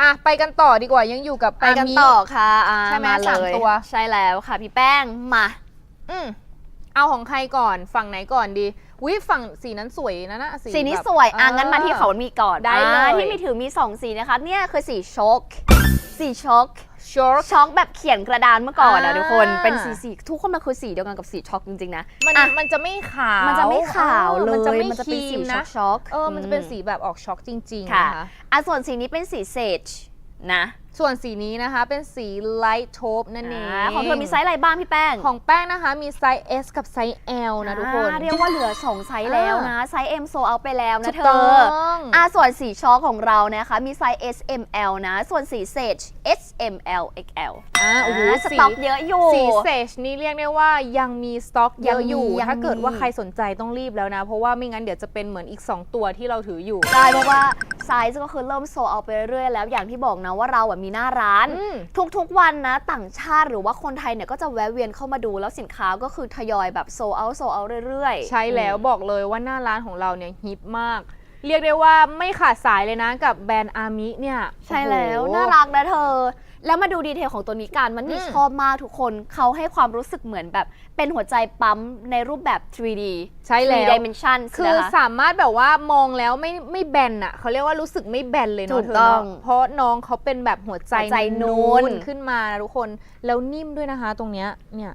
อะไปกันต่อดีกว่ายังอยู่กับไปกันอามิต่อค่ะอ่าใช่ไหมมาสามเลยตัว ใช่แล้วค่ะพี่แป้งมา อืมเอาของใครก่อนฝั่งไหนก่อนดี วิฝั่งสีนั้นสวยนะนะสีนี้แบบสวย อะเงั้นมาที่เขามีก่อนได้เลยอ่าที่มีถือมี2สีนะคะ เนี่ยคือสีช็อกสีช็อกช็อก ช็อกแบบเขียนกระดานเมื่อก่อนนะอ่าทุกคนเป็นสีสีทุกคนมันคือสีเดียวกันกับสีช็อกจริงๆนะมันอะมันจะไม่ขาวมันจะไม่ขาวเลมันจะยไม่มันจะคเป็นรีสีมช็อนะกช็อกเออมันจะเป็นสีแบบออกช็อกจริงๆค่ะนะคะ อะส่วนสีนี้เป็นสีเซจนะ ส่วนสีนี้นะคะเป็นสี light taupe นั่นเองอ่าของเธอมีไซส์อะไรบ้างพี่แป้งของแป้งนะคะมีไซส์ S กับไซส์ L นะทุกคน อ่าเรียกว่าเหลือ2ไซส์แล้วนะ ไซส์ M โซเอาไปแล้วถูนะกเธต้อองอ่าส่วนสีช็อกของเรานะคะ มีไซส์ S M L นะ ส่วนสีเซจ S M L X L อ่าโอ้โหสต็อกเยอะอยู่ สีเซจนี่เรียกได้ว่ายังมีสต็อกเยอะอยู่ ยังมี ถ้าเกิดว่ายังมีใครสนใจต้องรีบแล้วนะ เพราะว่าไม่งั้นเดี๋ยวจะเป็นเหมือนอีก 2 ตัวที่เราถืออยู่ใช่เพราะว่าไซส์ก็คือเริ่มโซเอาไปเรื่อยๆแล้วอย่างที่บอกนะว่าเราอะมีหน้าร้านอืมทุกๆวันนะ ต่างชาติหรือว่าคนไทยเนี่ยก็จะแวะเวียนเข้ามาดูแล้วสินค้าก็คือทยอยแบบโซเอาโซเอาเรื่อยๆ ใช่แล้วบอกเลยว่าหน้าร้านของเราเนี่ยฮิตมาก เรียกได้ว่าไม่ขาดสายเลยนะกับแบรนด์อามิเนี่ยใช่แล้วโอ้โห น่ารักนะเธอ แล้วมาดูดีเทลของตัวนี้กันมันนี่อืม ชอบมากทุกคนเขาให้ความรู้สึกเหมือนแบบ เป็นหัวใจปั๊มในรูปแบบ 3D ใช่แล้ว 3 dimension คือนะคะสามารถแบบว่ามองแล้วไม่ไม่แบนอะเขาเรียกว่ารู้สึกไม่แบนเลยถูเนาะกเธอต้องเนาะเพราะน้องเขาเป็นแบบหัวใจหัวใจนูน ขึ้นมานะทุกคน แล้วนิ่มด้วยนะคะ ตรงเนี้ยเนี่ย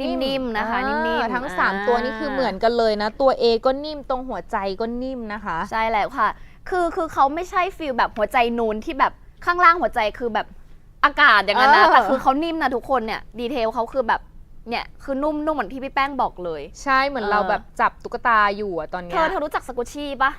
นิ่มๆนะคะอ่านิ่มๆทั้งอ่า3ตัวนี่คือเหมือนกันเลยนะ ตัว A ก็นิ่มตรงหัวใจก็นิ่มนะคะ ใช่แล้วค่ะ คือคือเขาไม่ใช่ฟีลแบบหัวใจนูนที่แบบข้างล่างหัวใจคือแบบอากาศอย่างนั้นนะเออแต่คือเขานิ่มนะทุกคนเนี่ยดีเทลเขาคือแบบเนี่ยคือนุ่มนุ่มเหมือนที่พี่แป้งบอกเลย ใช่เหมือนเออเราแบบจับตุ๊กตาอยู่อะตอนเธเนี้ยอเธอรู้จักสกุชชี่ปะ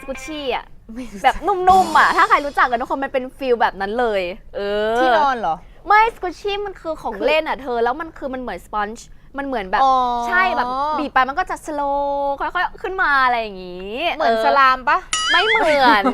สกุชชี่อะไม่รู้แบบนุ่มๆอะถ้าใครรู้จักกันทุกคนมันเป็นฟีลแบบนั้นเลย เออที่นอนเหรอ ไม่สกุชชี่มันคือของคือเล่นอะเธอ แล้วมันคือมันเหมือนสปอนจ์มันเหมือนแบบ อ๋อ ใช่แบบบีบไปมันก็จะสโลค่อยๆขึ้นมาอะไรอย่างงี้เหมือนสลามปะไม่เหมือน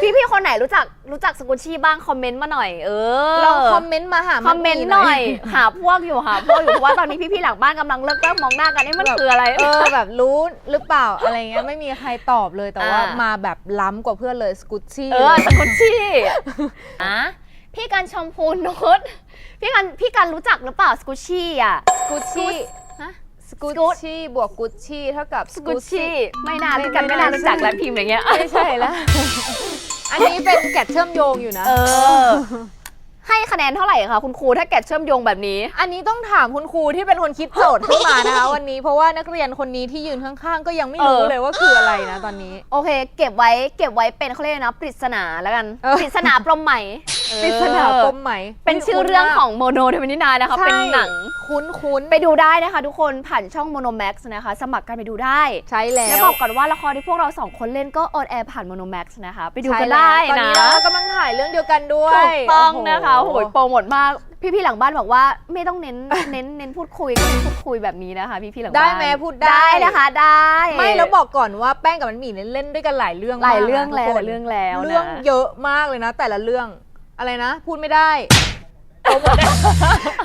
พี่ๆคนไหนรู้จักรู้จักสกุชชี่บ้างคอมเมนต์มาหน่อยเออ ลองคอมเมนต์มาหาคอมเมนต์หน่อย หาพวกอยู่หาพวกอยู่เพราะว่าตอนนี้พี่ๆหลังบ้านกำลังเลิกเลิกมองหน้ากันนี่มันคืออะไร เออแบบรู้หรือเปล่าอะไรเงี้ยไม่มีใครตอบเลยแต่ว่าอ่าม มาแบบล้ำกว่าเพื่อนเลยสกุชชี่เออสกุชชี่อะ พี่กันชมพูนุชพี่กันพี่กันรู้จักหรือเปล่าสกุชชี่อะสกุชชี่ฮะ สกุชสกุชชี่บวกกุชชี่เท่ากับสกุชชี่ไม่น่าไม่พี่กันไม่ไม่น่าน่ารู้จักแล้วพิมพ์อย่างเงี้ย ไม่ใช่แล้ว อันนี้เป็นแกะเชื่อมโยงอยู่นะ เออ ให้คะแนนเท่าไหร่คะคุณครูถ้าแกะเชื่อมโยงแบบนี้ อันนี้ต้องถามคุณครูที่เป็นคนคิดโจทย์ขึ้นมานะคะ วันนี้เพราะว่านักเรียนคนนี้ที่ยืนข้างๆ ก็ยังไม่รู้เออ เลยว่าคืออะไรนะตอนนี้ โอเค เก็บไว้เก็บไว้เป็นเขาเรียกนะปริศนาแล้วกันเออ ปริศนาปลมใหม่ ปริศนาปมไหมเป็นชื่อเรื่องของโมโนเทมินินายนะคะใช่ เป็นหนัง คุ้นคุ้นๆไปดูได้นะคะ ทุกคนผ่านช่องโมโนแม็กซ์นะคะ สมัครกันไปดูได้ ใช่แล้ว แล้วบอกก่อนว่าละครที่พวกเราสองคนเล่นก็ออนแอร์ผ่านโมโนแม็กซ์นะคะ ไปดูกันใช่แล้วได้ตอนนะนี้เรากำลังถ่ายเรื่องเดียวกันด้วยถูกต้องโโหนะคะโหยโปรโมทมาก พี่ๆหลังบ้านบอกว่าไม่ต้องเน้น เน้นเน้นพูดคุยก็เน้นพูดคุยแบบนี้นะคะ พี่ๆหลังบ้านได้ไหมพูดได้ ได้นะคะได้ไม่แล้วบอกก่อนว่าแป้งกับมันหมี่เนี่ยเล่นด้วยกันหลายเรื่องหลายมกนะเรื่องแล้วทุกหคนลายเรื่องแล้วนะ เรื่องเยอะมากเลยนะ แต่ละเรื่องอะไรนะ พูดไม่ได้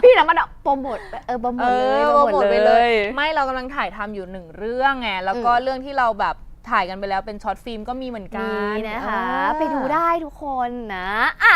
พี่หลังบ้านบอกโปรโมทเออโปรโมเอทเลยอโปรโปรโมโมททไปเลเลยยไม่เรากำลังถ่ายทำอยู่หนึ่งเรื่องไงแล้วก็เรื่องที่เราแบบถ่ายกันไปแล้วเป็นช็อตฟิล์มก็มีเหมือนกันนี่นะคะ เออ ไปดูได้ทุกคนนะอะ